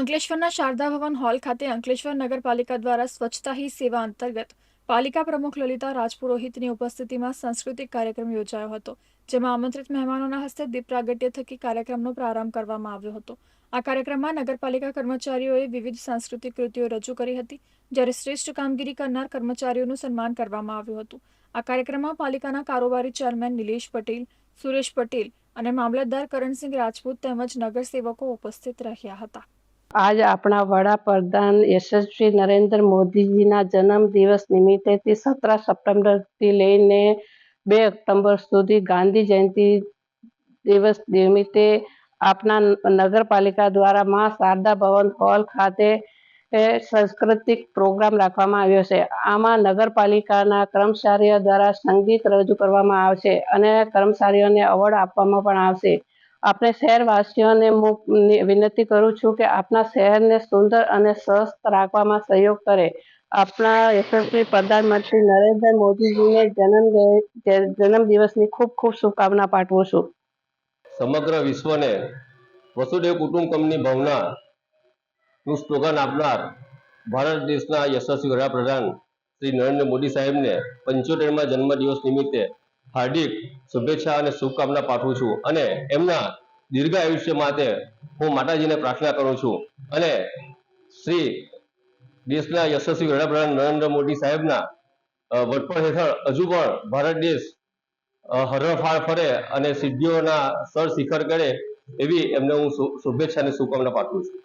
અંકલેશ્વરના શારદા ભવન હોલ ખાતે અંકલેશ્વર નગરપાલિકા દ્વારા સ્વચ્છતા હી સેવા અંતર્ગત પાલિકા પ્રમુખ લલિતા રાજપુરોહિતની ઉપસ્થિતિમાં સાંસ્કૃતિક કાર્યક્રમ યોજાયો હતો, જેમાં આમંત્રિત મહેમાનોના હસ્તે દીપ પ્રાગટ્ય થકી કાર્યક્રમનો પ્રારંભ કરવામાં આવ્યો હતો. આ કાર્યક્રમમાં નગરપાલિકા કર્મચારીઓએ વિવિધ સાંસ્કૃતિક કૃતિઓ રજૂ કરી હતી, જ્યારે શ્રેષ્ઠ કામગીરી કરનાર કર્મચારીઓનું સન્માન કરવામાં આવ્યું હતું. આ કાર્યક્રમમાં પાલિકાના કારોબારી ચેરમેન નિલેશ પટેલ, સુરેશ પટેલ અને મામલતદાર કરણસિંહ રાજપૂત તેમજ નગરસેવકો ઉપસ્થિત રહ્યા હતા. આજ આપણા વડાપ્રધાન યશસ્વી નરેન્દ્ર મોદીજીના જન્મ દિવસ નિમિત્તેથી સત્તર સપ્ટેમ્બરથી લઈને બે ઓક્ટોબર સુધી ગાંધી જયંતિ દિવસ નિમિત્તે આપણા નગરપાલિકા દ્વારા મા શારદા ભવન હોલ ખાતે સાંસ્કૃતિક પ્રોગ્રામ રાખવામાં આવ્યો છે. આમાં નગરપાલિકાના કર્મચારીઓ દ્વારા સંગીત રજૂ કરવામાં આવશે અને કર્મચારીઓને એવોર્ડ આપવામાં પણ આવશે. આપણે શહેરવાસીઓને હું વિનંતી કરું છું કે આપના શહેરને સુંદર અને સ્વસ્થ રાખવામાં સહયોગ કરે. આપણા યશસ્વી પ્રધાનમંત્રી નરેન્દ્ર મોદીજીને જન્મ જન્મ દિવસની ખૂબ ખૂબ શુભકામના પાઠવું છું. સમગ્ર વિશ્વને વસુદેવ કુટુંબકમની ભાવના નું સ્લોગન આપનાર ભારત દેશના યશસ્વી વડાપ્રધાન શ્રી નરેન્દ્ર મોદી સાહેબને પંચોતેરમાં જન્મદિવસ નિમિત્તે હાર્દિક શુભેચ્છા અને શુભકામના પાઠવું છું અને એમના દીર્ઘ આયુષ્ય માટે હું માતાજીને પ્રાર્થના કરું છું. અને શ્રી દેશના યશસ્વી વડાપ્રધાન નરેન્દ્ર મોદી સાહેબના વડપણ હેઠળ હજુ પણ ભારત દેશ હરણફાળ ફરે અને સિદ્ધિઓના સર શિખર કરે એવી એમને હું શુભેચ્છા અને શુભકામના પાઠવું છું.